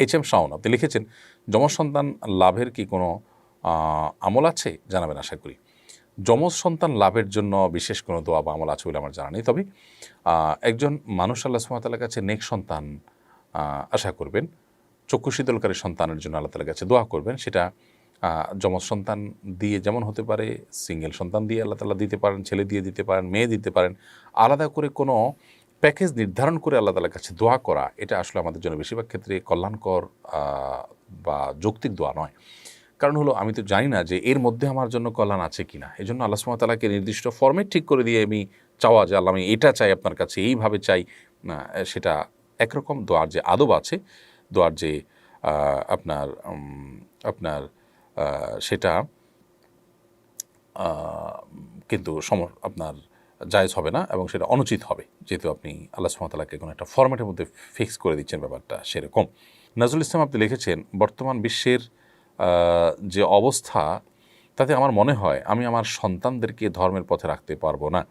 H M Shaon, আপনি লিখেছেন যমজ সন্তান লাভের কি কোনো আমল আছে? জানাবেন আশা করি। যমজ সন্তান লাভের জন্য বিশেষ কোনো দোয়া বা আমল আছে বলে আমার জানা নেই। তবে একজন মানুষ আল্লাহ সুমতাল্লার কাছে নেক সন্তান আশা করবেন। চক্ষু শীতলকারী সন্তানের জন্য আল্লাহ তালার কাছে দোয়া করবেন। সেটা যমজ সন্তান দিয়ে যেমন হতে পারে, সিঙ্গেল সন্তান দিয়ে আল্লাহ তালা দিতে পারেন, ছেলে দিয়ে দিতে পারেন, মেয়ে দিতে পারেন। আলাদা করে কোনো প্যাকেজ নির্ধারণ করে আল্লাহ তালার কাছে দোয়া করা, এটা আসলে আমাদের জন্য বেশিরভাগ ক্ষেত্রে কল্যাণকর বা যৌক্তিক দোয়া নয়। কারণ হলো, আমি তো জানি না যে এর মধ্যে আমার জন্য কল্যাণ আছে কি না এই জন্য আল্লাহ সুমতালাকে নির্দিষ্ট ফর্মেট ঠিক করে দিয়ে আমি চাওয়া যে, আল্লাহ আমি এটা চাই আপনার কাছে, এইভাবে চাই সেটা একরকম দোয়ার যে আদব আছে, দোয়ার যে আপনার আপনার সেটা কিন্তু সম, আপনার জায়জ হবে না এবং সেটা অনুচিত হবে। যেহেতু আপনি আল্লাহ সুমতালাকে কোনো একটা ফরম্যাটের মধ্যে ফিক্স করে দিচ্ছেন ব্যাপারটা সেরকম। নজরুল ইসলাম আপনি লিখেছেন, বর্তমান বিশ্বের যে অবস্থা, তাতে আমার মনে হয় আমি আমার সন্তানদেরকে ধর্মের পথে রাখতে পারব না।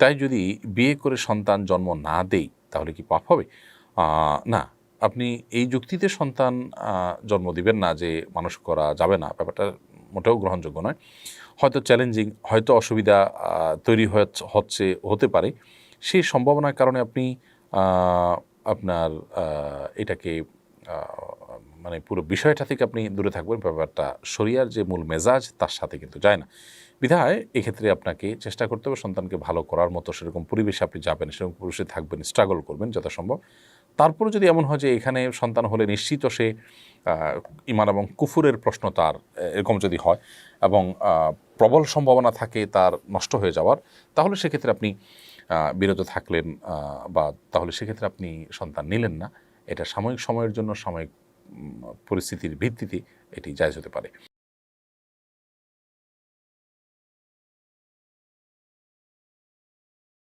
তাই যদি বিয়ে করে সন্তান জন্ম না দেই, তাহলে কি পাপ হবে? না। আপনি এই যুক্তিতে সন্তান জন্ম দিবেন না যে মানুষ করা যাবে না। ব্যাপারটা মোটেও গ্রহণযোগ্য নয়। হয়তো চ্যালেঞ্জিং হয়তো অসুবিধা তৈরি হচ্ছে- হতে পারে। সেই সম্ভাবনার কারণে আপনি আপনার এটাকে মানে পুরো বিষয়টা থেকে আপনি দূরে থাকবেন, ব্যাপারটা শরিয়ার যে মূল মেজাজ তার সাথে কিন্তু যায় না। বিধায় এক্ষেত্রে আপনাকে চেষ্টা করতে হবে সন্তানকে ভালো করার মতো সেরকম পরিবেশে আপনি যাবেন, সেরকম পরিবেশে থাকবেন স্ট্রাগল করবেন যথাসম্ভব। তারপরে যদি এমন হয় যে এখানে সন্তান হলে নিশ্চিত সে ইমান এবং কুফুরের প্রশ্ন তার এরকম যদি হয় এবং প্রবল সম্ভাবনা থাকে তার নষ্ট হয়ে যাওয়ার, তাহলে সেক্ষেত্রে আপনি বিরত থাকলেন বা তাহলে সেক্ষেত্রে আপনি সন্তান নিলেন না। এটা সাময়িক সময়ের জন্য, সাময়িক পরিস্থিতির ভিত্তিতে এটি জায়জ হতে পারে।